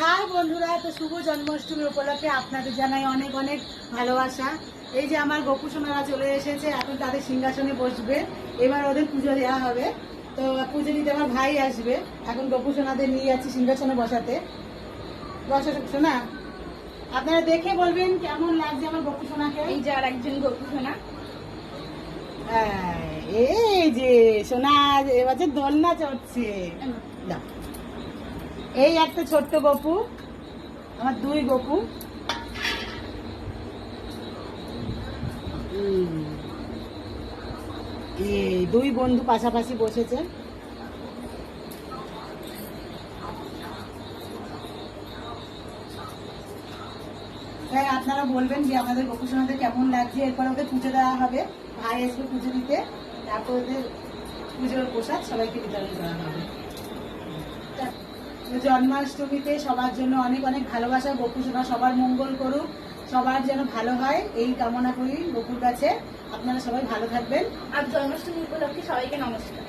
High বন্ধুরা তো শুভ জন্মাষ্টমী উপলক্ষে আপনাদের জানাই অনেক অনেক ভালোবাসা। এই যে আমার গোপু সোনারা চলে এসেছে এখন তাদের সিংহাসনে বসবে। এবার ওদের পুজো দেওয়া হবে। তো পুজো দিতে আমার ভাই আসবে। এখন গোপু সোনাদের নিয়ে যাচ্ছি সিংহাসনে বসাতে। বসা সোনা আপনারা দেখে বলবেন কেমন লাগছে আমার গোপু সোনাকে? এই যে আর একজন গপু সোনা। হ্যাঁ, এই যে সোনা এবার যে দোলনা চড়ছে। দাও। এই একটা ছোট্ট গপু, আমার দুই গপু। দুই বন্ধু পাশাপাশি বসেছে। হ্যাঁ আপনারা বলবেন যে আমাদের গপু সোনাদের কেমন লাগছে? এরপর ওদের পুজো দেওয়া হবে, ভাই আসবে পুজো দিতে। তারপর ওদের পুজোর প্রসাদ সবাইকে বিতরণ করা হবে। জন্মাষ্টমীতে সবার জন্য অনেক অনেক ভালোবাসা বকু সোনা সবার মঙ্গল করুক, সবার যেন ভালো হয়, এই কামনা করি বকুর কাছে। আপনারা সবাই ভালো থাকবেন। আর জন্মাষ্টমী উপলক্ষে সবাইকে নমস্কার।